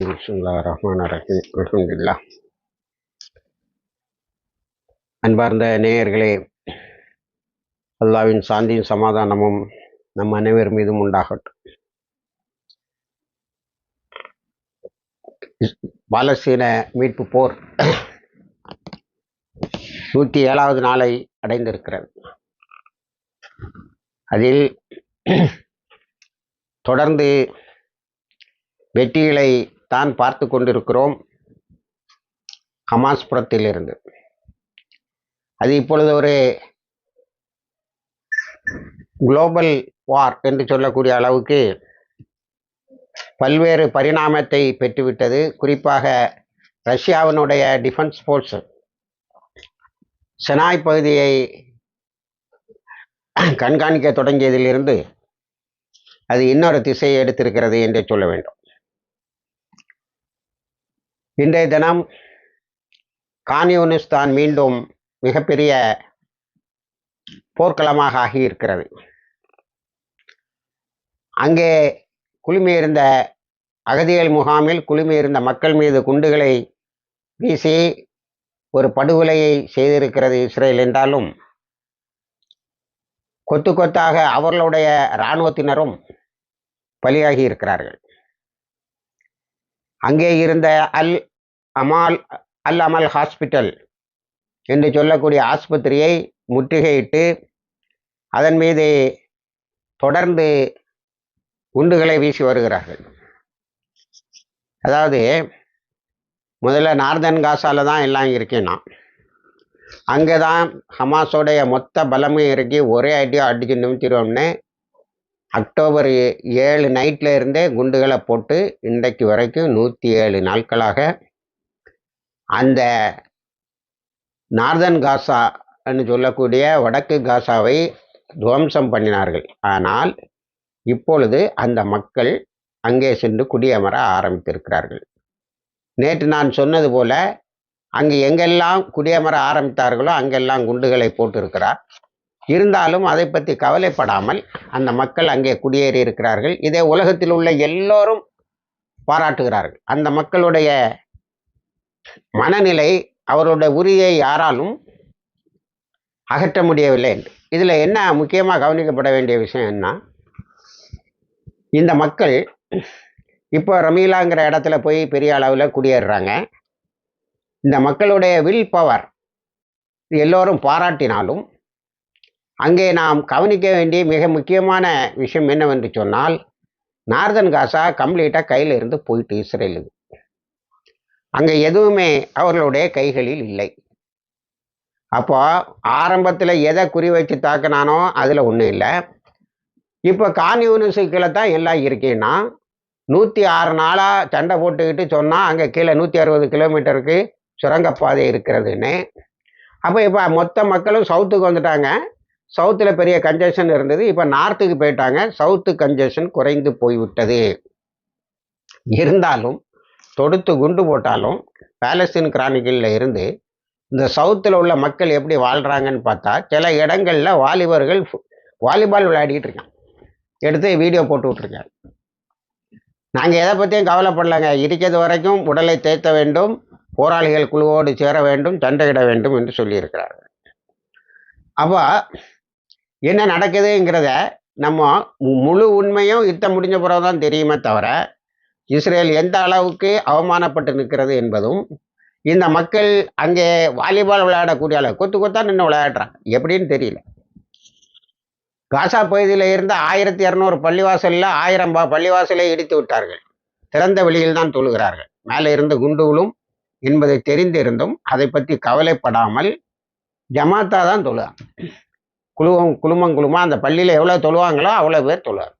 பிஸ்மில்லா ரஹ்மான் ரஹீம். அன்பார்ந்த நேயர்களே அல்லாவின் சாந்தியும் சமாதானமும் நம் அனைவர் மீதும் உண்டாகட்டும். பாலஸ்தீன மீட்பு போர் நூற்றி ஏழாவது நாளை அடைந்திருக்கிறது. அதில் தொடர்ந்து வெற்றிகளை தான் பார்த்து கொண்டிருக்கிறோம். ஹமாஸ்புரத்திலிருந்து அது இப்பொழுது ஒரு குளோபல் வார் என்று சொல்லக்கூடிய அளவுக்கு பல்வேறு பரிணாமத்தை பெற்றுவிட்டது. குறிப்பாக ரஷ்யாவினுடைய டிஃபென்ஸ் ஃபோர்ஸ் செனாய் பகுதியை கண்காணிக்க தொடங்கியதிலிருந்து அது இன்னொரு திசையை எடுத்திருக்கிறது என்று சொல்ல வேண்டும். இன்றைய தினம் கான்யூனிஸ்தான் மீண்டும் மிகப்பெரிய போர்க்களமாக ஆகியிருக்கிறது. அங்கே குழுமியிருந்த அகதிகள் முகாமில் குழுமியிருந்த மக்கள் மீது குண்டுகளை வீசி ஒரு படுகொலையை செய்திருக்கிறது இஸ்ரேல் என்றாலும் கொத்து கொத்தாக அவர்களுடைய இராணுவத்தினரும் பலியாகி இருக்கிறார்கள். அங்கே இருந்த அல் அமால் அல் அமல் ஹாஸ்பிட்டல் என்று சொல்லக்கூடிய ஆஸ்பத்திரியை முற்றுகையிட்டு அதன் மீது தொடர்ந்து குண்டுகளை வீசி வருகிறார்கள். அதாவது முதல்ல நார்தன் காசாவில் தான் எல்லாம் இருக்கேன்னா அங்கே தான் ஹமாஸோடைய மொத்த பலமும் இறக்கி ஒரே அடியாக அடிச்சு நிமித்திடுவோம்னு அக்டோபர் ஏழு நைட்டில் இருந்தே குண்டுகளை போட்டு இன்றைக்கு வரைக்கும் நூற்றி ஏழு நாட்களாக அந்த நார்தன் காசான்னு சொல்லக்கூடிய வடக்கு காசாவை துவம்சம் பண்ணினார்கள். ஆனால் இப்பொழுது அந்த மக்கள் அங்கே சென்று குடியமர ஆரம்பித்திருக்கிறார்கள். நேற்று நான் சொன்னது போல அங்கு எங்கெல்லாம் குடியமர ஆரம்பித்தார்களோ அங்கெல்லாம் குண்டுகளை போட்டிருக்கிறார். இருந்தாலும் அதை பற்றி கவலைப்படாமல் அந்த மக்கள் அங்கே குடியேறி இருக்கிறார்கள். இதே உலகத்தில் உள்ள எல்லோரும் பாராட்டுகிறார்கள். அந்த மக்களுடைய மனநிலை அவருடைய உரியை யாராலும் அகற்ற முடியவில்லை என்று. இதில் என்ன முக்கியமாக கவனிக்கப்பட வேண்டிய விஷயம் என்ன? இந்த மக்கள் இப்போ ரமீலாங்கிற இடத்துல போய் பெரிய அளவில் குடியேறுறாங்க. இந்த மக்களுடைய வில் பவர் எல்லோரும் பாராட்டினாலும் அங்கே நாம் கவனிக்க வேண்டிய மிக முக்கியமான விஷயம் என்னவென்று சொன்னால் நார்தன் காசா கம்ப்ளீட்டாக கையில் இருந்து போயிட்டு இஸ்ரேலுக்கு. அங்கே எதுவுமே அவர்களுடைய கைகளில் இல்லை. அப்போ ஆரம்பத்தில் எதை குறி வச்சு தாக்கினானோ அதில் ஒன்றும் இல்லை. இப்போ கான்யூனிஸுக்குள்ள தான் எல்லாம் இருக்கேன்னா நூற்றி ஆறு நாளாக சண்டை போட்டுக்கிட்டு சொன்னால் அங்கே கீழே நூற்றி அறுபது கிலோமீட்டருக்கு சுரங்கப்பாதை இருக்கிறதுன்னு. அப்போ இப்போ மொத்த மக்களும் சவுத்துக்கு வந்துட்டாங்க. சவுத்தில் பெரிய கன்ஜெஷன் இருந்தது. இப்போ நார்த்துக்கு போயிட்டாங்க. சவுத்து கன்ஜெஷன் குறைந்து போய்விட்டது. இருந்தாலும் தொடுத்து குண்டு போட்டாலும் பேலஸ்தீன் கிரானிக்கலில் இருந்து இந்த சவுத்தில் உள்ள மக்கள் எப்படி வாழ்கிறாங்கன்னு பார்த்தா சில இடங்களில் வாலிபர்கள் வாலிபால் விளையாடிட்டு இருக்காங்க. எடுத்து வீடியோ போட்டு விட்ருக்காங்க நாங்கள் எதை பற்றியும் கவலைப்படலைங்க. இருக்கிறது வரைக்கும் உடலை தேய்த்த வேண்டும் போராளிகள் குழுவோடு சேர வேண்டும் சண்டையிட வேண்டும் என்று சொல்லியிருக்கிறார்கள். அப்போ என்ன நடக்குதுங்கிறத நம்ம மு- முழு உண்மையும் யுத்தம் முடிஞ்ச பிறகு தான் தெரியுமே தவிர இஸ்ரேல் எந்த அளவுக்கு அவமானப்பட்டு நிற்கிறது என்பதும் இந்த மக்கள் அங்கே வாலிபால் விளையாடக்கூடிய அளவு கொத்து கொத்தா நின்று விளையாடுறாங்க. எப்படின்னு தெரியல. காசா பகுதியில் இருந்த ஆயிரத்தி இரநூறு பள்ளிவாசலில் ஆயிரம் ப- பள்ளிவாசலை இடித்து விட்டார்கள். திறந்த வெளியில் தான் தொழுகிறார்கள். மேலே இருந்து குண்டுகளும் என்பதை தெரிந்திருந்தும் அதை பற்றி கவலைப்படாமல் ஜமாத்தா தான் தொழுகிறாங்க. குழுவம் குழுமம் குழுமா அந்த பள்ளியில் எவ்வளோ தொழுவாங்களோ அவ்வளோ பேர் தொழுவாங்க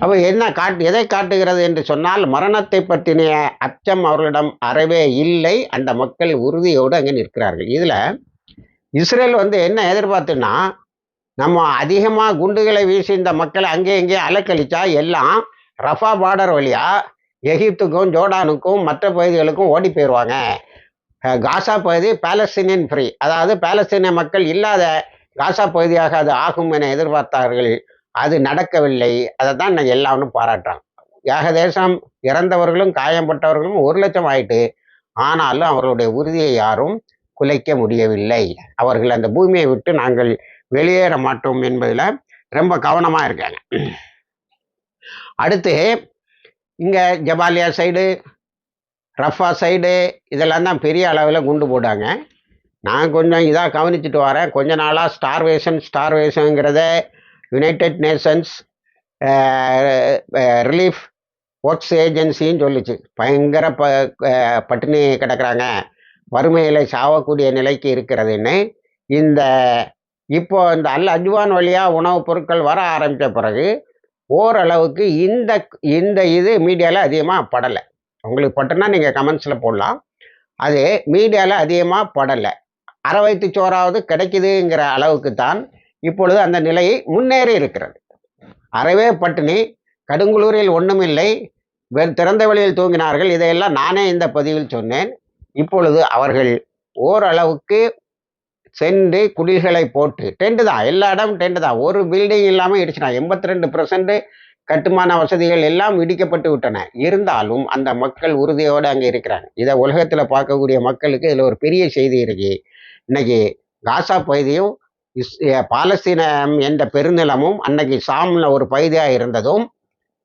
அப்போ என்ன காட்டு எதை காட்டுகிறது என்று சொன்னால் மரணத்தை பற்றின அச்சம் அவர்களிடம் அறவே இல்லை. அந்த மக்கள் உறுதியோடு அங்கே நிற்கிறார்கள். இதில் இஸ்ரேல் வந்து என்ன எதிர்பார்த்துன்னா நம்ம அதிகமாக குண்டுகளை வீசி இந்த மக்களை அங்கே இங்கே அலக்கழிச்சா எல்லாம் ரஃபா பார்டர் வழியாக எகிப்துக்கும் ஜோர்டானுக்கும் மற்ற பகுதிகளுக்கும் ஓடி போயிடுவாங்க காசா பகுதி பாலஸ்தீனியன் ஃப்ரீ அதாவது பாலஸ்தீன மக்கள் இல்லாத காசா பகுதியாக அது ஆகும் என எதிர்பார்த்தார்கள். அது நடக்கவில்லை. அதை தான் நான் எல்லாரும் பாராட்டுறாங்க ஏகதேசம் இறந்தவர்களும் காயம்பட்டவர்களும் ஒரு லட்சம் ஆயிட்டு ஆனாலும் அவர்களுடைய உறுதியை யாரும் குலைக்க முடியவில்லை. அவர்கள் அந்த பூமியை விட்டு நாங்கள் வெளியேற மாட்டோம் என்பதில் ரொம்ப கவனமாக இருக்காங்க. அடுத்து இங்கே ஜபாலியா சைடு ரஃபா சைடு இதெல்லாம் தான் பெரிய அளவில் குண்டு போட்டாங்க. நான் கொஞ்சம் இதாக கவனிச்சுட்டு வரேன். கொஞ்ச நாளாக ஸ்டார்வேஷன் ஸ்டார்வேஷனுங்கிறத யுனைடெட் நேஷன்ஸ் ரிலீஃப் ஒர்க்ஸ் ஏஜென்சின்னு சொல்லுச்சு. பயங்கர ப பட்டினி கிடக்குறாங்க. வறுமையில் சாவக்கூடிய நிலைக்கு இருக்கிறதுன்னு. இந்த இப்போ இந்த அல் அஜ்வான் வழியாக உணவுப் பொருட்கள் வர ஆரம்பித்த பிறகு ஓரளவுக்கு இந்த இந்த இது மீடியாவில் அதிகமாக படலை. உங்களுக்கு பட்டுனா நீங்கள் கமெண்ட்ஸில் போடலாம். அது மீடியாவில் அதிகமாக படலை. அரை வயிற்று சோறாவது கிடைக்குதுங்கிற அளவுக்கு தான் இப்பொழுது அந்த நிலையை முன்னேறி இருக்கிறது. அறவே பட்டினி கடுங்குளூரில் ஒன்றுமில்லை வெறு திறந்த வெளியில் தூங்கினார்கள். இதையெல்லாம் நானே இந்த பதிவில் சொன்னேன். இப்பொழுது அவர்கள் ஓரளவுக்கு சென்று குடில்களை போட்டு டென்ட் தான் எல்லா இடமும் டென்ட் தான். ஒரு பில்டிங் இல்லாமல் இடிச்சுனா எண்பத்தி ரெண்டு கட்டுமான வசதிகள் எல்லாம் இடிக்கப்பட்டு விட்டன. இருந்தாலும் அந்த மக்கள் உறுதியோடு அங்கே இருக்கிறாங்க. இதை உலகத்தில் பார்க்கக்கூடிய மக்களுக்கு இதில் ஒரு பெரிய செய்தி இருக்கு. இன்னைக்கு காசா பகுதியும் இஸ் பாலஸ்தீனம் என்ற பெருநிலமும் அன்னைக்கு சாம்ல ஒரு பகுதியாக இருந்ததும்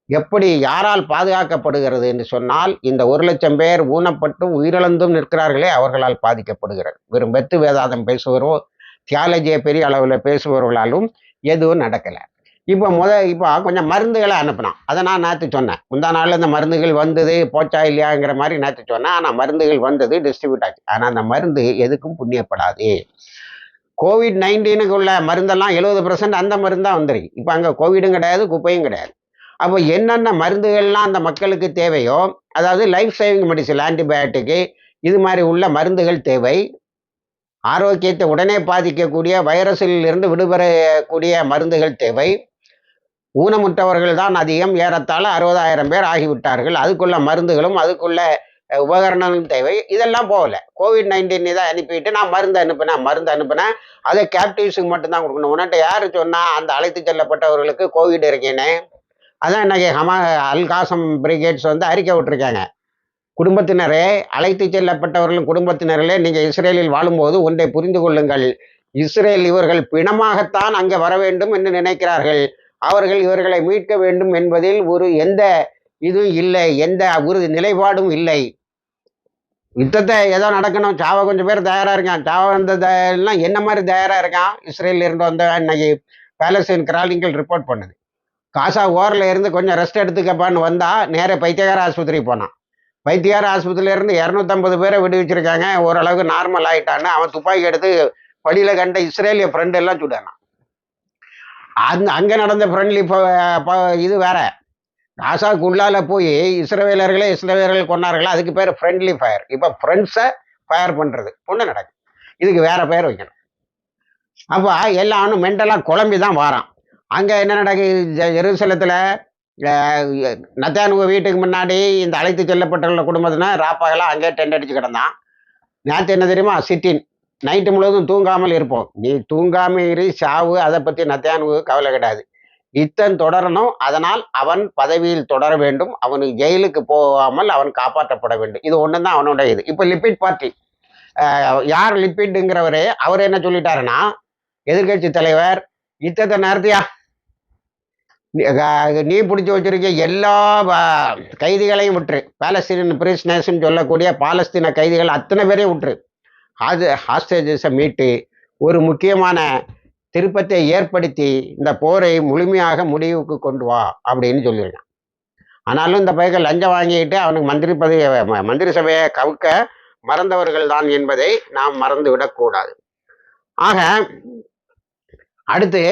எப்படி யாரால் பாதுகாக்கப்படுகிறது என்று சொன்னால் இந்த ஒரு லட்சம் பேர் ஊனப்பட்டும் உயிரிழந்தும் நிற்கிறார்களே அவர்களால் பாதிக்கப்படுகிறது. வெறும் வெத்து வேதாதம் பேசுவரோ தியாலஜியை பெரிய அளவில் பேசுபவர்களாலும் எதுவும் நடக்கலை. இப்போ முத இப்போ கொஞ்சம் மருந்துகளை அனுப்பினான். அதை நான் நேற்று சொன்னேன். முந்தா நாளில் இந்த மருந்துகள் வந்தது போச்சா இல்லையாங்கிற மாதிரி நேற்று சொன்னேன். ஆனால் மருந்துகள் வந்தது டிஸ்ட்ரிபியூட் ஆச்சு. ஆனால் அந்த மருந்து எதுக்கும் புண்ணியப்படாது. கோவிட் நைன்டீனுக்கு உள்ள மருந்தெல்லாம் எழுபது பர்சன்ட் அந்த மருந்தாக வந்துருக்கு இப்போ அங்கே கோவிடும் கிடையாது குப்பையும் கிடையாது. அப்போ என்னென்ன மருந்துகள்லாம் அந்த மக்களுக்கு தேவையோ அதாவது லைஃப் சேவிங் மெடிசன் ஆன்டிபயோட்டிக்கு இது மாதிரி உள்ள மருந்துகள் தேவை. ஆரோக்கியத்தை உடனே பாதிக்கக்கூடிய வைரஸில் இருந்து விடுபெறக்கூடிய மருந்துகள் தேவை. ஊனமுற்றவர்கள் தான் அதிகம் ஏறத்தாழ அறுபதாயிரம் பேர் ஆகிவிட்டார்கள். அதுக்குள்ள மருந்துகளும் அதுக்குள்ள உபகரணங்களும் தேவை. இதெல்லாம் போகல. கோவிட் நைன்டீன் இதை அனுப்பிட்டு நான் மருந்து அனுப்பினேன் மருந்து அனுப்பினேன். அதை கேப்டிவ்ஸுக்கு மட்டும்தான் கொடுக்கணும். உன்னிட்ட யார் சொன்னால் அந்த அழைத்து செல்லப்பட்டவர்களுக்கு கோவிட் இருக்கேன்னு. அதான் இன்னைக்கு ஹமா அல்காசம் பிரிகேட்ஸ் வந்து அறிக்கை விட்டுருக்காங்க. குடும்பத்தினரே அழைத்து செல்லப்பட்டவர்களும் குடும்பத்தினர்களே நீங்கள் இஸ்ரேலில் வாழும்போது ஒன்றை புரிந்து கொள்ளுங்கள். இஸ்ரேல் இவர்கள் பிணமாகத்தான் அங்கே வர வேண்டும் என்று நினைக்கிறார்கள். அவர்கள் இவர்களை மீட்க வேண்டும் என்பதில் ஒரு எந்த இதுவும் இல்லை எந்த உறுதி நிலைப்பாடும் இல்லை. யுத்தத்தை ஏதோ நடக்கணும். சாவ கொஞ்சம் பேர் தயாராக இருக்கான் சாவ வந்த எல்லாம் என்ன மாதிரி தயாராக இருக்கான்? இஸ்ரேலில் இருந்து வந்த இன்னைக்கு பேலஸ்தீன் கிராலிங்கள் ரிப்போர்ட் பண்ணுது. காசா ஓரில் இருந்து கொஞ்சம் ரெஸ்ட் எடுத்துக்கப்பான்னு வந்தால் நேராக பைத்தியகார ஆஸ்பத்திரிக்கு போனான். பைத்தியகார ஆஸ்பத்திரியிலேருந்து இரநூத்தம்பது பேரை விடுவிச்சிருக்காங்க. ஓரளவுக்கு நார்மல் ஆகிட்டான்னு அவன் துப்பாக்கி எடுத்து படியில் கண்ட இஸ்ரேலிய ஃப்ரெண்டு எல்லாம் சுடானான் அந்த அங்கே நடந்த ஃப்ரெண்ட்லி இது வேற. காசாக்கு உள்ளால போய் இஸ்ரவேலர்களே இஸ்ரவேலர்கள் கொண்டார்கள் அதுக்கு பேர் ஃப்ரெண்ட்லி ஃபயர் இப்போ ஃப்ரெண்ட்ஸை ஃபயர் பண்ணுறது ஒன்று நடக்கும். இதுக்கு வேற பேர் வைக்கணும். அப்போ எல்லாரும் மென்டலாக குழம்பி தான் வாரான். அங்கே என்ன நடக்குது ஜெ- நத்தானுவ வீட்டுக்கு முன்னாடி இந்த அழைத்து செல்லப்பட்டுள்ள குடும்பத்தினா ராப்பாகலாம் அங்கே டென்ட் அடிச்சு கிடந்தான். நேற்று என்ன தெரியுமா? சிட்டின் நைட்டு முழுவதும் தூங்காமல் இருப்போம். நீ தூங்காமல் இரு சாவு அதை பற்றி நத்தியானுக்கு கவலை கிடையாது யுத்தம் தொடரணும். அதனால் அவன் பதவியில் தொடர வேண்டும். அவன் ஜெயிலுக்கு போகாமல் அவன் காப்பாற்றப்பட வேண்டும். இது ஒன்று தான் அவனோட இது இப்போ லிப்பிட் பார்ட்டி. யார் லிப்பிட்டுங்கிறவரு அவர் என்ன சொல்லிட்டாருன்னா எதிர்க்கட்சி தலைவர் யுத்தத்தை நடத்தியா நீ- பிடிச்சி வச்சிருக்க எல்லா கைதிகளையும் விட்டுரு பாலஸ்தீன் பிரிஸ்னேஷன் சொல்லக்கூடிய பாலஸ்தீன கைதிகள் அத்தனை பேரையும் விட்டுரு அது ஹாஸ்டேஜஸை மீட்டு ஒரு முக்கியமான திருப்பத்தை ஏற்படுத்தி இந்த போரை முழுமையாக முடிவுக்கு கொண்டு வா அப்படின்னு சொல்லியிருக்கான். ஆனாலும் இந்த பையன் லஞ்சம் வாங்கிட்டு அவனுக்கு மந்திரி பதவி மந்திரி சபையை கவுக்க மறந்தவர்கள் தான் என்பதை நாம் மறந்து விடக்கூடாது ஆக அடுத்து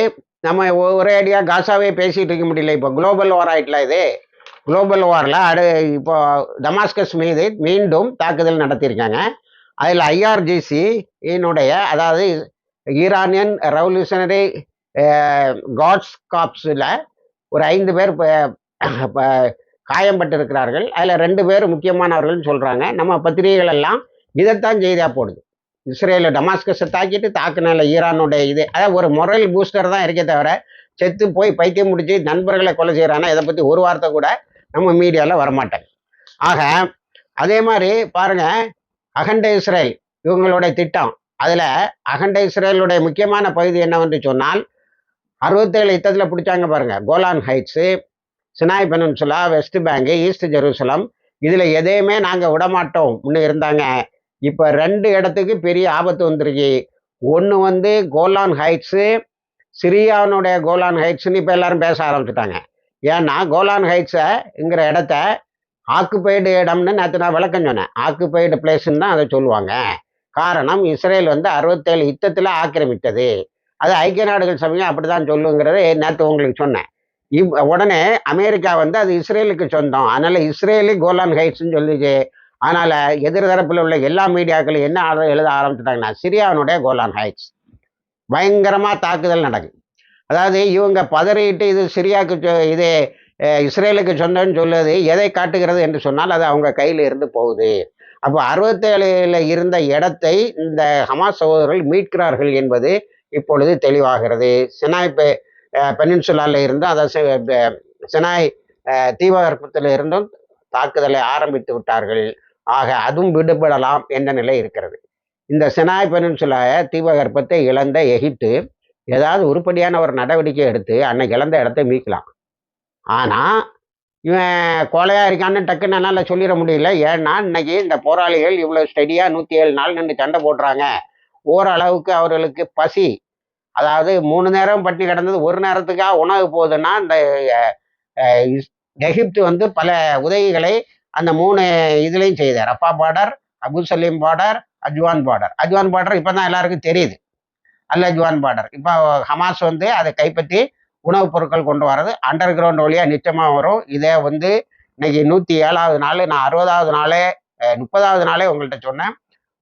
நம்ம ஒரே அடியாக காசாவே பேசிகிட்டு இருக்க முடியல. இப்போ குளோபல் வார் ஆகிட்டல இது. குளோபல் வாரில் அடு இப்போ டமாஸ்கஸ் மீது மீண்டும் தாக்குதல் நடத்தியிருக்காங்க. அதில் ஐஆர்ஜிசி என்னுடைய அதாவது ஈரானியன் ரெவல்யூஷனரி காட்ஸ் காப்ஸில் ஒரு ஐந்து பேர் காயம்பட்டிருக்கிறார்கள். அதில் ரெண்டு பேர் முக்கியமானவர்கள்னு சொல்கிறாங்க நம்ம பத்திரிகைகள் எல்லாம் இதைத்தான் செய்தியாக போடுது. இஸ்ரேலில் டமாஸ்கஸை தாக்கிட்டு தாக்குனால ஈரானுடைய இது. அதாவது ஒரு மொரல் பூஸ்டர் தான் இருக்கே தவிர செத்து போய் பைத்தியம் முடிச்சு நண்பர்களை கொலை செய்கிறானா இதை பற்றி ஒரு வார்த்தை கூட நம்ம மீடியாவில் வரமாட்டாங்க. ஆக அதே மாதிரி பாருங்க அகண்ட இஸ்ரேல் இவங்களுடைய திட்டம். அதில் அகண்ட இஸ்ரேலுடைய முக்கியமான பகுதி என்னவென்று சொன்னால் அறுபத்தேழு யுத்தத்தில் பிடிச்சாங்க பாருங்கள் Golan Heights Sinai Peninsula West Bank East Jerusalem. இதில் எதையுமே நாங்கள் விடமாட்டோம். முன்னே இருந்தாங்க. இப்போ ரெண்டு இடத்துக்கு பெரிய ஆபத்து வந்துருக்கு ஒன்று வந்து கோலான் ஹைட்ஸு சிரியானுடைய கோலான் ஹைட்ஸ்னு இப்போ எல்லாரும் பேச ஆரம்பிச்சிட்டாங்க. ஏன்னா கோலான் ஹைட்ஸைங்கிற இடத்த ஆக்குபைடு இடம்னு நேற்று நான் விளக்கம் சொன்னேன். ஆக்குபைடு பிளேஸ்ன்னு தான் அதை சொல்லுவாங்க. காரணம் இஸ்ரேல் வந்து அறுபத்தேழு யுத்தத்தில் ஆக்கிரமித்தது. அது ஐக்கிய நாடுகள் சபையும் அப்படி தான் சொல்லுங்கிறத நேற்று உங்களுக்கு சொன்னேன். இவ் உடனே அமெரிக்கா வந்து அது இஸ்ரேலுக்கு சொந்தம். அதனால் இஸ்ரேலு கோலான் ஹைட்ஸ்னு சொல்லிச்சு. அதனால் எதிர்தரப்பில் உள்ள எல்லா மீடியாக்களும் என்ன ஆர்டர் எழுத ஆரம்பிச்சிட்டாங்கன்னா சிரியாவினுடைய கோலான் ஹைட்ஸ். பயங்கரமாக தாக்குதல் நடக்குது. அதாவது இவங்க பதறிட்டு இது சிரியாவுக்கு சொ- இது இஸ்ரேலுக்கு சொந்தம்னு சொல்லுது. எதை காட்டுகிறது என்று சொன்னால் அது அவங்க கையில் இருந்து போகுது. அப்போ அறுபத்தேழுல இருந்த இடத்தை இந்த ஹமாஸ் சகோதரர்கள் மீட்கிறார்கள் என்பது இப்பொழுது தெளிவாகிறது. சினாய் பெ பெனின்சுலால இருந்து அதை சி- சினாய் தீபகற்பத்தில் இருந்தும் தாக்குதலை ஆரம்பித்து விட்டார்கள். ஆக அதுவும் விடுபடலாம் என்ற நிலை இருக்கிறது. இந்த சினாய் பெனின்சுலா தீபகற்பத்தை இழந்த எகிப்து ஏதாவது உருப்படியான ஒரு நடவடிக்கை எடுத்து அன்னைக்கு இழந்த இடத்தை மீட்கலாம். ஆனால் இவன் கொலையாக இருக்கான்னு டக்குன்னு என்னால் சொல்லிட முடியல. ஏன்னா இன்னைக்கு இந்த போராளிகள் இவ்வளோ ஸ்டெடியாக நூற்றி ஏழு நாள் நின்று சண்டை போடுறாங்க. ஓரளவுக்கு அவர்களுக்கு பசி. அதாவது மூணு நேரம் பட்டினி கிடந்தது ஒரு நேரத்துக்காக உணவு போகுதுன்னா இந்த எகிப்து வந்து பல உதவிகளை அந்த மூணு இதுலேயும் செய்தார். Rafah border Abu Salim border Ajwan border Ajwan border இப்போ தான் எல்லாருக்கும் தெரியுது. அல் அஜ்வான் பார்டர் இப்போ ஹமாஸ் வந்து அதை கைப்பற்றி உணவுப் பொருட்கள் கொண்டு வர்றது அண்டர் கிரவுண்ட் வழியாக நிச்சயமாக வரும். இதே வந்து இன்னைக்கு நூற்றி ஏழாவது நாள் நான் அறுபதாவது நாளே முப்பதாவது நாளே உங்கள்கிட்ட சொன்னேன்.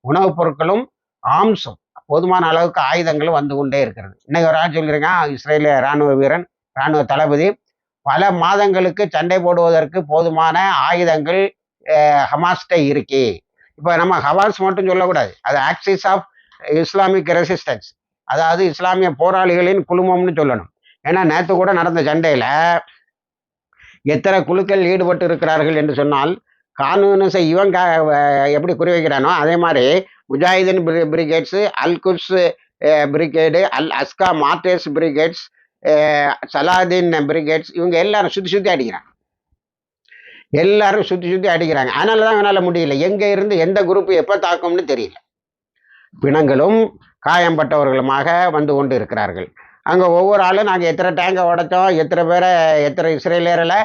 உணவுப் பொருட்களும் ஆம்சம் போதுமான அளவுக்கு ஆயுதங்களும் வந்து கொண்டே இருக்கிறது. இன்னைக்கு ஒரு ஆள் சொல்லியிருக்கேன் இஸ்ரேலிய இராணுவ வீரன் இராணுவ தளபதி பல மாதங்களுக்கு சண்டை போடுவதற்கு போதுமான ஆயுதங்கள் அஹ், ஹமாஸ்ட இப்போ நம்ம ஹமாஸ் மட்டும் சொல்லக்கூடாது. அது ஆக்சிஸ் ஆஃப் இஸ்லாமிக் ரெசிஸ்டன்ஸ் அதாவது இஸ்லாமிய போராளிகளின் குழுமம்னு சொல்லணும். ஏன்னா நேற்று கூட நடந்த சண்டையில் எத்தனை குழுக்கள் ஈடுபட்டு இருக்கிறார்கள் என்று சொன்னால் கானூனிசை இவன் கா எப்படி குறி வைக்கிறானோ அதே மாதிரி முஜாஹிதீன் பிரி பிரிகேட்ஸு அல் பிரிகேடு அல் அஸ்கா மார்டேஸ் பிரிகேட்ஸ் சலாதீன் பிரிகேட்ஸ் இவங்க எல்லாரும் சுற்றி சுற்றி அடிக்கிறாங்க. எல்லாரும் சுற்றி சுற்றி அடிக்கிறாங்க. அதனால தான் அவனால் முடியல. எங்கே இருந்து எந்த குரூப் எப்போ தாக்கும்னு தெரியல. பிணங்களும் காயம்பட்டவர்களுமாக வந்து கொண்டு இருக்கிறார்கள் அங்கே ஒவ்வொரு ஆளும் நாங்கள் எத்தனை டேங்கை உடைச்சோம் எத்தனை பேரை எத்தனை இஸ்ரேலியர்களை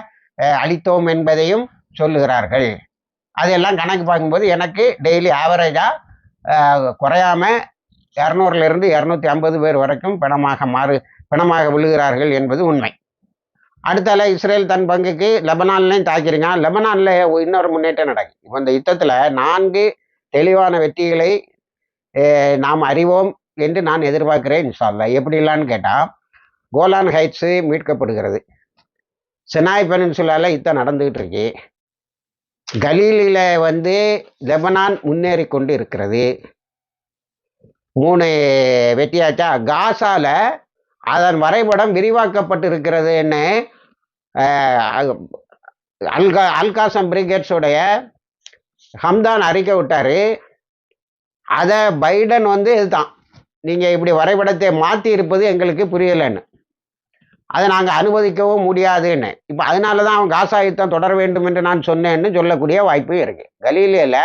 அழித்தோம் என்பதையும் சொல்லுகிறார்கள். அதெல்லாம் கணக்கு பார்க்கும்போது எனக்கு டெய்லி ஆவரேஜாக குறையாம இரநூறுலேருந்து இரநூத்தி ஐம்பது பேர் வரைக்கும் பிணமாக மாறு பிணமாக விழுகிறார்கள் என்பது உண்மை. அடுத்தால இஸ்ரேல் தன் பங்குக்கு லெபனான்லையும் தாக்கிறீங்க லெபனானில் இன்னொரு முன்னேற்றம் நடக்கும் இப்போ இந்த யுத்தத்தில் நான்கு தெளிவான வெற்றிகளை நாம் அறிவோம். என்று நான் எதிர்பார்க்கிறேன் இன்ஷால்லா எப்படிலான்னு கேட்டால் கோலான் ஹைட்ஸு மீட்கப்படுகிறது. செனாய் பெனின்சுலாவில் இத்தான் நடந்துகிட்டு இருக்கு. கலீலில் வந்து லெபனான் முன்னேறி கொண்டு இருக்கிறது. மூணு வெட்டியாச்சா? காசால அதன் வரைபடம் விரிவாக்கப்பட்டு இருக்கிறதுன்னு அல்கா அல்காசம் பிரிகேட்ஸுடைய ஹம்தான் அறிக்கை விட்டாரு. அதை பைடன் வந்து இதுதான். நீங்கள் இப்படி வரைபடத்தை மாற்றி இருப்பது எங்களுக்கு புரியலைன்னு. அதை நாங்கள் அனுமதிக்கவும் முடியாதுன்னு. இப்போ அதனால தான் அவன் காசா யுத்தம் தொடர வேண்டும் என்று நான் சொன்னேன்னு சொல்லக்கூடிய வாய்ப்பு இருக்குது கலீலியில்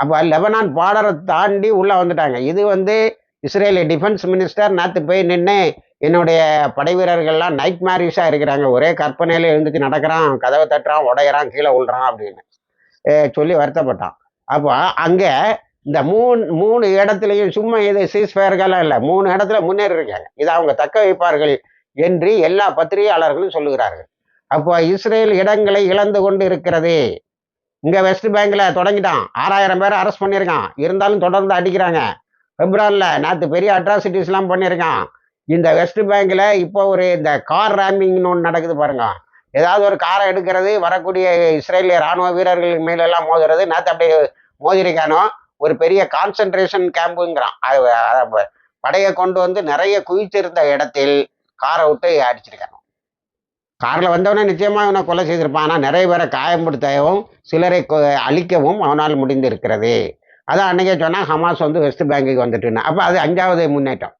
அப்போ லெபனான் பார்டரை தாண்டி உள்ளே வந்துட்டாங்க. இது வந்து இஸ்ரேலிய டிஃபென்ஸ் மினிஸ்டர் நேற்று போய் நின்று என்னுடைய படை வீரர்கள்லாம் நைட் மேரிஸாக இருக்கிறாங்க. ஒரே கற்பனையில் எழுந்துச்சு நடக்கிறான் கதவை தட்டுறான் உடையிறான் கீழே விழுறான் அப்படின்னு சொல்லி வருத்தப்பட்டான். அப்போ அங்கே இந்த மூணு மூணு இடத்துலையும் சும்மா இது சீஸ்ஃபயர்கள்லாம் இல்லை. மூணு இடத்துல முன்னேறி இருக்காங்க இதை அவங்க தக்க வைப்பார்கள் என்று எல்லா பத்திரிகையாளர்களும் சொல்லுகிறார்கள். அப்போ இஸ்ரேல் இடங்களை இழந்து கொண்டு இருக்கிறது. இங்கே வெஸ்ட் பேங்கில் தொடங்கிட்டான். ஆறாயிரம் பேர் அரெஸ்ட் பண்ணியிருக்கான். இருந்தாலும் தொடர்ந்து அடிக்கிறாங்க. பிப்ரவரியில் நேற்று பெரிய அட்ராசிட்டிஸ்லாம் பண்ணியிருக்கான். இந்த வெஸ்ட் பேங்கில் இப்போ ஒரு இந்த கார் ரேம்பிங்னு ஒன்று நடக்குது பாருங்க. ஏதாவது ஒரு காரை எடுக்கிறது வரக்கூடிய இஸ்ரேலிய ராணுவ வீரர்கள் மேலெல்லாம் மோதுறது நேற்று அப்படியே மோதிருக்கானோ ஒரு பெரிய கான்சென்ட்ரேஷன் கேம்புங்கிறான் படையை கொண்டு வந்து நிறைய குவிச்சிருந்த இடத்தில் காரை விட்டு அடிச்சிருக்காங்க காரில் வந்தவனே நிச்சயமாக இவனை கொலை செய்திருப்பான். ஆனால் நிறைய பேரை காயப்படுத்தவும் சிலரை அழிக்கவும் அவனால் முடிந்திருக்கிறது. அதான் அன்னைக்கே சொன்னால் ஹமாஸ் வந்து வெஸ்ட் பேங்குக்கு வந்துட்டுன்னு. அப்போ அது அஞ்சாவது முன்னேற்றம்.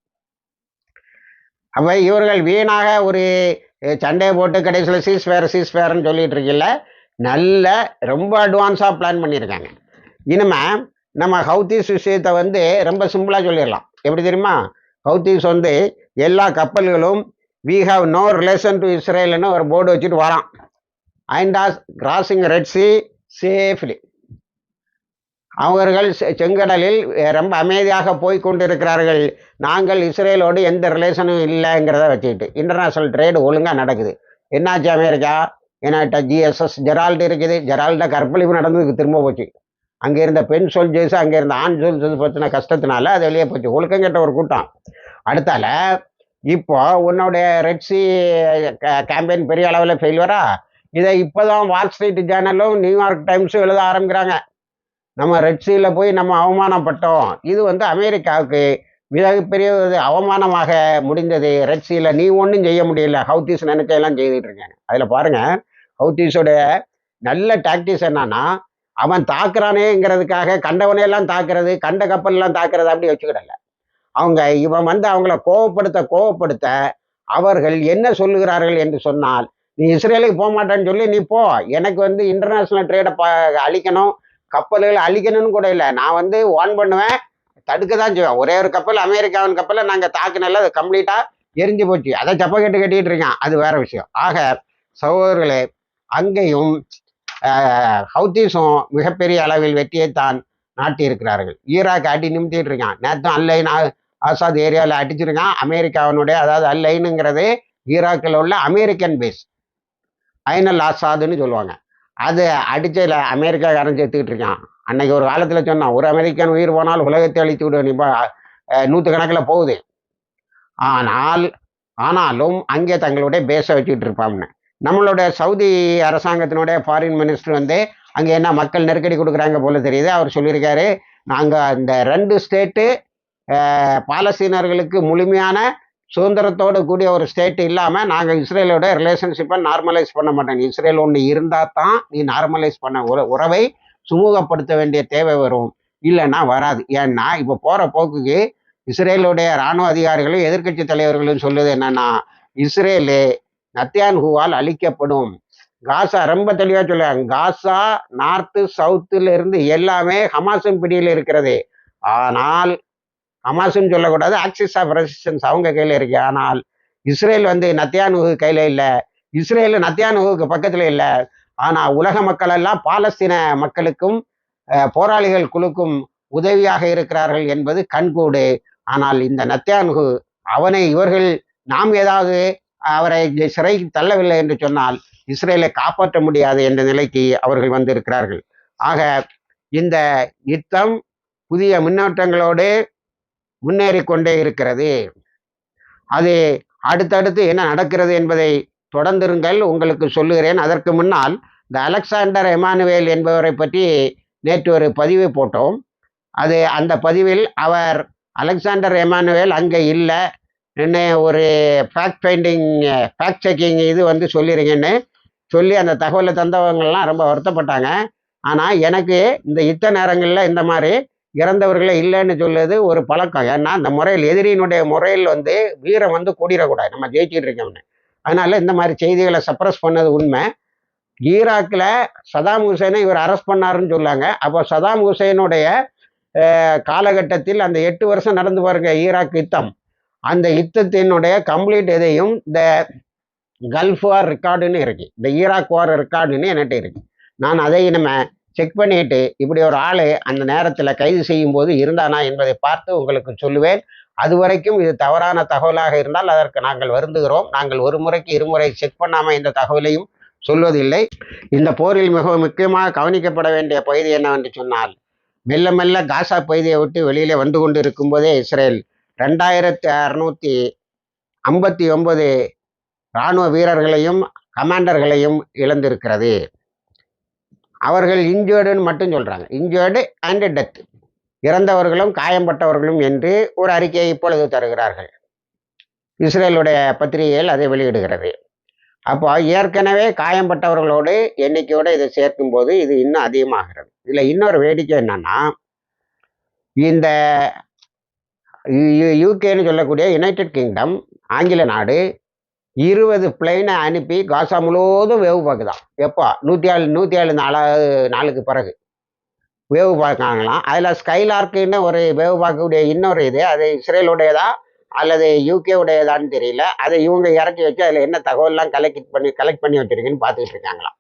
அப்போ இவர்கள் வீணாக ஒரு சண்டையை போட்டு கடைசியில் சீஸ் ஃபேர் சீஸ் ஃபேர்னு சொல்லிட்டு இருக்கீங்கள நல்ல ரொம்ப அட்வான்ஸாக பிளான் பண்ணியிருக்காங்க. இனிமே நம்ம ஹவுதீஸ் விஷயத்தை வந்து ரொம்ப சிம்பிளாக சொல்லிடலாம். எப்படி தெரியுமா? ஹவுதீஸ் வந்து எல்லா கப்பல்களும் we have no relation to இஸ்ரேல்னு ஒரு போர்டு வச்சுட்டு வரான். And as crossing Red Sea safely அவர்கள் செ- செங்கடலில் ரொம்ப அமைதியாக போய் கொண்டிருக்கிறார்கள். நாங்கள் இஸ்ரேலோடு எந்த ரிலேஷனும் இல்லைங்கிறத வச்சுக்கிட்டு இன்டர்நேஷ்னல் ட்ரேடு ஒழுங்காக நடக்குது. என்னாச்சு அமெரிக்கா? ஏன்னாட்ட ஜிஎஸ்எஸ் ஜெரால்டு இருக்குது. ஜெரால்ட கற்பழிப்பு நடந்ததுக்கு திரும்ப போச்சு. அங்கே இருந்த பெண் சோல்ஜர்ஸ் அங்கே இருந்த ஆண் சோல்ஜர்ஸ் பற்றின கஷ்டத்தினால அது வெளியே போச்சு. ஒழுக்கங்கிட்ட ஒரு கூட்டம். அடுத்தால இப்போ உன்னுடைய ரெட்சி கேம்பெயின் பெரிய அளவில் ஃபெயில்வரா இதை இப்போதான் வால் ஸ்ட்ரீட் ஜேர்னலும் நியூயார்க் டைம்ஸும் எழுத ஆரம்பிக்கிறாங்க. நம்ம ரெட்சியில் போய் நம்ம அவமானப்பட்டோம். இது வந்து அமெரிக்காவுக்கு மிகப்பெரிய அவமானமாக முடிந்தது. ரெட்சியில் நீ ஒன்றும் செய்ய முடியல. ஹவுத்தீஸ் நினைச்செல்லாம் செய்துட்டு இருக்காங்க. அதில் பாருங்கள் ஹவுத்தீஸோட நல்ல டாக்டிஸ் என்னன்னா அவன் தாக்குறானேங்கிறதுக்காக கண்டவனையெல்லாம் தாக்குறது கண்ட கப்பல்லாம் தாக்குறது அப்படி வச்சுக்கிடல. அவங்க இவன் வந்து அவங்கள கோவப்படுத்த கோவப்படுத்த அவர்கள் என்ன சொல்லுகிறார்கள் என்று சொன்னால் நீ இஸ்ரேலுக்கு போக மாட்டேன்னு சொல்லி நீ போ. எனக்கு வந்து இன்டர்நேஷ்னல் ட்ரேடை ப அழிக்கணும். கப்பல்களை அழிக்கணும்னு கூட இல்லை. நான் வந்து ஓன் பண்ணுவேன். தடுக்க தான் செய்வேன். ஒரே ஒரு கப்பல் அமெரிக்காவின் கப்பலை நாங்கள் தாக்கினால அது கம்ப்ளீட்டாக எரிஞ்சு போச்சு. அதை சப்ப கட்டு கட்டிகிட்டு இருக்கான். அது வேற விஷயம். ஆக சகோதரர்களே அங்கேயும் ஹவுத்தீஸும் மிகப்பெரிய அளவில் வெற்றியைத்தான் நாட்டியிருக்கிறார்கள். ஈராக் அடி நிமித்திட்டு இருக்கான். நேற்று அல்லைன் ஆசாத் ஏரியாவில் அடிச்சிருக்கான். அமெரிக்காவினுடைய அதாவது அல்லைனுங்கிறது ஈராக்கில் உள்ள அமெரிக்கன் பேஸ் ஐநல் ஆசாதுன்னு சொல்லுவாங்க. அது அடிச்சதில் அமெரிக்காக்காரன் சேர்த்துக்கிட்டு இருக்கான். அன்னைக்கு ஒரு காலத்தில் சொன்னான் ஒரு அமெரிக்கன் உயிர் போனால் உலகத்தை அழித்து விடுவேன் இப்போ நூற்றுக்கணக்கில் போகுது. ஆனால் ஆனாலும் அங்கே தங்களுடைய பேஸை வச்சுக்கிட்டு இருப்பாங்க நம்மளோட சவுதி அரசாங்கத்தினுடைய ஃபாரின் மினிஸ்டர் வந்து அங்கே என்ன மக்கள் நெருக்கடி கொடுக்குறாங்க போல தெரியுது. அவர் சொல்லியிருக்காரு நாங்கள் அந்த ரெண்டு ஸ்டேட்டு பாலஸ்தீனர்களுக்கு முழுமையான சுதந்திரத்தோடு கூடிய ஒரு ஸ்டேட் இல்லாமல் நாங்கள் இஸ்ரேலோட ரிலேஷன்ஷிப்பை நார்மலைஸ் பண்ண மாட்டோம். இஸ்ரேல் ஒன்று இருந்தால் தான் நீ நார்மலைஸ் பண்ண உற உறவை சுமூகப்படுத்த வேண்டிய தேவை வரும். இல்லைன்னா வராது. ஏன்னா இப்போ போகிற போக்குக்கு இஸ்ரேலுடைய இராணுவ அதிகாரிகளும் எதிர்க்கட்சி தலைவர்களும் சொல்லுது என்னன்னா இஸ்ரேலு நத்தியான் ஹூவால் அழிக்கப்படும். காசா ரொம்ப தெளிவாக சொல்லுவாங்க காசா நார்த்து சவுத்துல இருந்து எல்லாமே ஹமாஸின் பிடியில் இருக்கிறது. ஆனால் ஹமாஸ்ன்னு சொல்லக்கூடாது ஆக்சிஸ் ஆஃப் ரெசிஸ்டன்ஸ் அவங்க கையில் இருக்கு. ஆனால் இஸ்ரேல் வந்து நத்தியானுகு கையில் இல்லை. இஸ்ரேல் நத்தியானுகுக்கு பக்கத்தில் இல்லை. ஆனால் உலக மக்கள் எல்லாம் பாலஸ்தீன மக்களுக்கும் போராளிகள் குழுக்கும் உதவியாக இருக்கிறார்கள் என்பது கண்கூடு. ஆனால் இந்த நத்தியானுகு அவனை இவர்கள் நாம் ஏதாவது அவரை சிறை தள்ளவில்லை என்று சொன்னால் இஸ்ரேலை காப்பாற்ற முடியாது என்ற நிலைக்கு அவர்கள் வந்திருக்கிறார்கள். ஆக இந்த யுத்தம் புதிய முன்னேற்றங்களோடு முன்னேறி கொண்டே இருக்கிறது. அது அடுத்தடுத்து என்ன நடக்கிறது என்பதை தொடர்ந்திருங்கள். உங்களுக்கு சொல்லுகிறேன். அதற்கு முன்னால் இந்த அலெக்சாண்டர் எமானுவேல் என்பவரை பற்றி நேற்று ஒரு பதிவு போட்டோம். அது அந்த பதிவில் அவர் அலெக்சாண்டர் எமானுவேல் அங்கே இல்லை. என்ன ஒரு ஃபேக்ட் ஃபைண்டிங் ஃபேக்ட் செக்கிங் இது வந்து சொல்லிடுங்கன்னு சொல்லி அந்த தகவலை தந்தவங்கள்லாம் ரொம்ப வருத்தப்பட்டாங்க. ஆனால் எனக்கு இந்த யுத்த நேரங்களில் இந்த மாதிரி இறந்தவர்களே இல்லைன்னு சொல்லுது ஒரு பழக்கம். ஏன்னா அந்த முறையில் எதிரியினுடைய முறையில் வந்து வீரம் வந்து கூடிடக்கூடாது. நம்ம ஜெயிச்சுட்டு இருக்கோம்னு. அதனால இந்த மாதிரி செய்திகளை சப்ரஸ் பண்ணது உண்மை. ஈராக்கில் சதாம் ஹுசைனை இவர் அரெஸ்ட் பண்ணாருன்னு சொல்லாங்க அப்போ சதாம் ஹுசைனுடைய காலகட்டத்தில் அந்த எட்டு வருஷம் நடந்து பாருங்க ஈராக் யுத்தம். அந்த யுத்தத்தினுடைய கம்ப்ளீட் இதையும் இந்த கல்ஃப் வார் ரெக்கார்டுன்னு இருக்கு. இந்த ஈராக் வார் ரெக்கார்டுன்னு என்கிட்ட இருக்கு. நான் அதை நம்ம செக் பண்ணிட்டு இப்படி ஒரு ஆள் அந்த நேரத்தில் கைது செய்யும் போது இருந்தானா என்பதை பார்த்து உங்களுக்கு சொல்லுவேன். அது வரைக்கும் இது தவறான தகவலாக இருந்தால் அதற்கு நாங்கள் வருந்துகிறோம். நாங்கள் ஒரு முறைக்கு இருமுறை செக் பண்ணாமல் இந்த தகவலையும் சொல்வதில்லை. இந்த போரில் மிக முக்கியமாக கவனிக்கப்பட வேண்டிய பகுதி என்னவென்று சொன்னால் மெல்ல மெல்ல காசா பகுதியை விட்டு வெளியிலே வந்து கொண்டு இருக்கும்போதே இஸ்ரேல் ரெண்டாயிரத்தி அறுநூத்தி ஐம்பத்தி ஒன்பது இராணுவ வீரர்களையும் கமாண்டர்களையும் இழந்திருக்கிறது. அவர்கள் இன்ஜர்டுன்னு மட்டும் சொல்கிறாங்க இன்ஜர்டு அண்ட் டெத் இறந்தவர்களும் காயம்பட்டவர்களும் என்று ஒரு அறிக்கையை இப்பொழுது தருகிறார்கள். இஸ்ரேலுடைய பத்திரிகைகள் அதை வெளியிடுகிறது. அப்போ ஏற்கனவே காயம்பட்டவர்களோடு எண்ணிக்கையோடு இதை சேர்க்கும் போது இது இன்னும் அதிகமாகிறது. இதில் இன்னொரு வேடிக்கை என்னன்னா இந்த யூகேன்னு சொல்லக்கூடிய யுனைடெட் கிங்டம் ஆங்கில நாடு இருபது பிளைனை அனுப்பி காசா முழுவதும் வேவு பார்க்குதான். எப்போ? நூற்றி ஏழு நூற்றி ஏழு நாலாவது நாளுக்கு பிறகு வேவு பார்க்காங்களாம். அதில் ஸ்கைலார்க்குன்னு ஒரு வேவு பார்க்கக்கூடிய இன்னொரு இது அது இஸ்ரேலுடையதா அல்லது யூகே உடையதான்னு தெரியல. அதை இவங்க இறக்கி வச்சு அதில் என்ன தகவல்லாம் கலெக்ட் பண்ணி கலெக்ட் பண்ணி வச்சுருக்குன்னு பார்த்துக்கிட்டு இருக்காங்களாம்.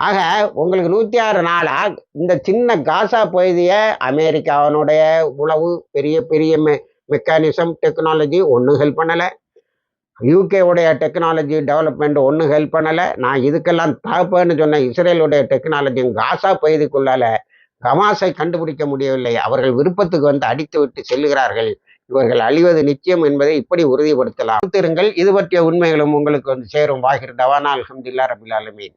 ஆக உங்களுக்கு நூற்றி ஆறு நாளாக இந்த சின்ன காசா பகுதியை அமெரிக்காவினுடைய உளவு பெரிய பெரிய மெ மெக்கானிசம் டெக்னாலஜி ஒன்றும் ஹெல்ப் பண்ணலை. யூகேவுடைய டெக்னாலஜி டெவலப்மெண்ட் ஒன்றும் ஹெல்ப் பண்ணலை. நான் இதுக்கெல்லாம் தகப்பன்னு சொன்ன இஸ்ரேலுடைய டெக்னாலஜியும் காசா பகுதிக்குள்ளால கமாசை கண்டுபிடிக்க முடியவில்லை. அவர்கள் விருப்பத்துக்கு வந்து அடித்து விட்டு செல்லுகிறார்கள். இவர்கள் அழிவது நிச்சயம் என்பதை இப்படி உறுதிப்படுத்தலாம். திருங்கள் இது பற்றிய உண்மைகளும் உங்களுக்கு வந்து சேரும். வாகிர் தவானா அலமதுல்லா ரபில் ஆலமீன்.